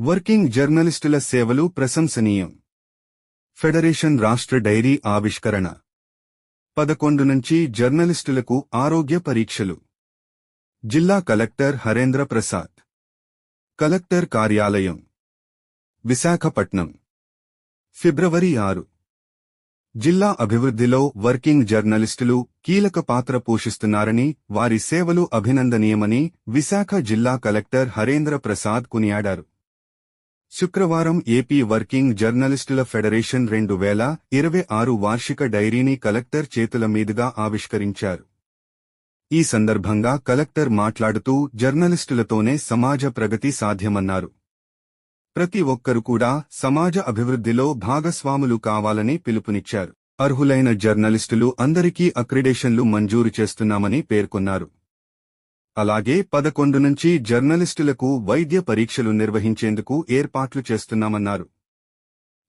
Working జర్నలిస్టుల సేవలు ప్రశంసనీయం. Federation రాష్ట్ర డైరీ ఆవిష్కరణ. పదకొండు నుంచి జర్నలిస్టులకు ఆరోగ్య పరీక్షలు. జిల్లా కలెక్టర్ హరేంద్ర ప్రసాద్. కలెక్టర్ కార్యాలయం. విశాఖపట్నం. ఫిబ్రవరి ఆరు. జిల్లా అభివృద్ధిలో వర్కింగ్ జర్నలిస్టులు కీలక పాత్ర పోషిస్తున్నారని వారి సేవలు అభినందనీయమని విశాఖ జిల్లా కలెక్టర్ హరేంద్ర ప్రసాద్ కొనియాడారు. శుక్రవారం ఏపీ వర్కింగ్ జర్నలిస్టుల ఫెడరేషన్ రెండు వేల ఇరవై ఆరు వార్షిక డైరీని కలెక్టర్ చేతుల మీదుగా ఆవిష్కరించారు. ఈ సందర్భంగా కలెక్టర్ మాట్లాడుతూ జర్నలిస్టులతోనే సమాజ ప్రగతి సాధ్యమన్నారు. ప్రతి ఒక్కరు కూడా సమాజ అభివృద్ధిలో భాగస్వాములు కావాలని పిలుపునిచ్చారు. అర్హులైన జర్నలిస్టులు అందరికీ అక్రిడేషన్లు మంజూరు చేస్తున్నామని పేర్కొన్నారు. అలాగే పదకొండు నుంచి జర్నలిస్టులకు వైద్య పరీక్షలు నిర్వహించేందుకు ఏర్పాట్లు చేస్తున్నామన్నారు.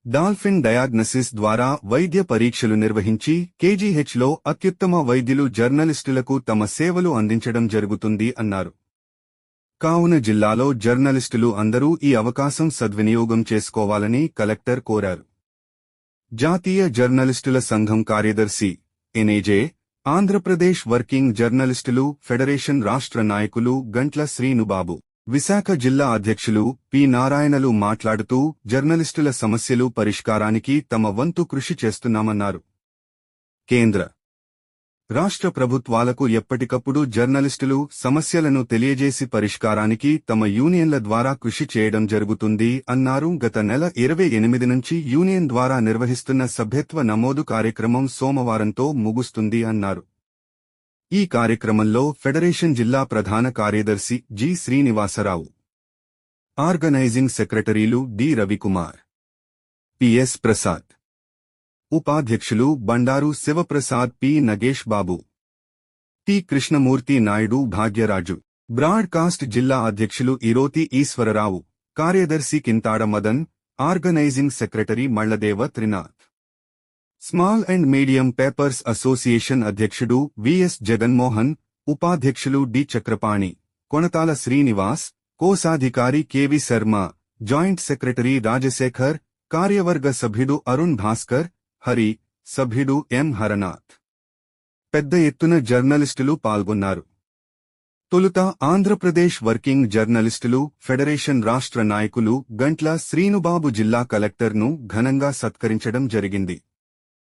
డాల్ఫిన్ డయాగ్నసిస్ ద్వారా వైద్య పరీక్షలు నిర్వహించి కేజీహెచ్లో అత్యుత్తమ వైద్యులు జర్నలిస్టులకు తమ సేవలు అందించడం జరుగుతుంది అన్నారు. కావున జిల్లాలో జర్నలిస్టులు అందరూ ఈ అవకాశం సద్వినియోగం చేసుకోవాలని కలెక్టర్ కోరారు. జాతీయ జర్నలిస్టుల సంఘం కార్యదర్శి ఎన్ఏజే ఆంధ్రప్రదేశ్ వర్కింగ్ జర్నలిస్టులు ఫెడరేషన్ రాష్ట్ర నాయకులు గంట్ల శ్రీనుబాబు విశాఖ జిల్లా అధ్యక్షులు పి. నారాయణలు మాట్లాడుతూ జర్నలిస్టుల సమస్యలు పరిష్కారానికి తమ వంతు కృషి చేస్తున్నామన్నారు. కేంద్ర రాష్ట్ర ప్రభుత్వాలకు ఎప్పటికప్పుడు జర్నలిస్టులు సమస్యలను తెలియజేసి పరిష్కారానికి తమ యూనియన్ల ద్వారా కృషి చేయడం జరుగుతుంది అన్నారు. గత నెల ఇరవై ఎనిమిది నుంచి యూనియన్ ద్వారా నిర్వహిస్తున్న సభ్యత్వ నమోదు కార్యక్రమం సోమవారంతో ముగుస్తుంది అన్నారు. ఈ కార్యక్రమంలో ఫెడరేషన్ జిల్లా ప్రధాన కార్యదర్శి జి శ్రీనివాసరావు ఆర్గనైజింగ్ సెక్రటరీలు డి రవికుమార్ పిఎస్ ప్రసాద్ ఉపాధ్యక్షులు Bandaru Sivaprasad P. Nagesh Babu. T. Krishnamurthy Naidu Bhagyaraju. Broadcast జిల్లా అధ్యక్షులు ఇరోతి ఈశ్వరరావు. కార్యదర్శి Kintada Madan. Organising secretary Malladeva Trinath. Small and medium papers association అధ్యక్షుడు విఎస్ జగన్మోహన్. ఉపాధ్యక్షులు డి. చక్రపాణి. కొనతాల శ్రీనివాస్. కోశాధికారి KV Sharma. Joint secretary Rajasekhar. కార్యవర్గ సభ్యుడు అరుణ్ భాస్కర్. హరి సభ్యుడు ఎం హరనాథ్. పెద్ద ఎత్తున జర్నలిస్టులు పాల్గొన్నారు. తొలుత ఆంధ్రప్రదేశ్ వర్కింగ్ జర్నలిస్టులు ఫెడరేషన్ రాష్ట్ర నాయకులు గంట్ల శ్రీనుబాబు జిల్లా కలెక్టర్ను ఘనంగా సత్కరించడం జరిగింది.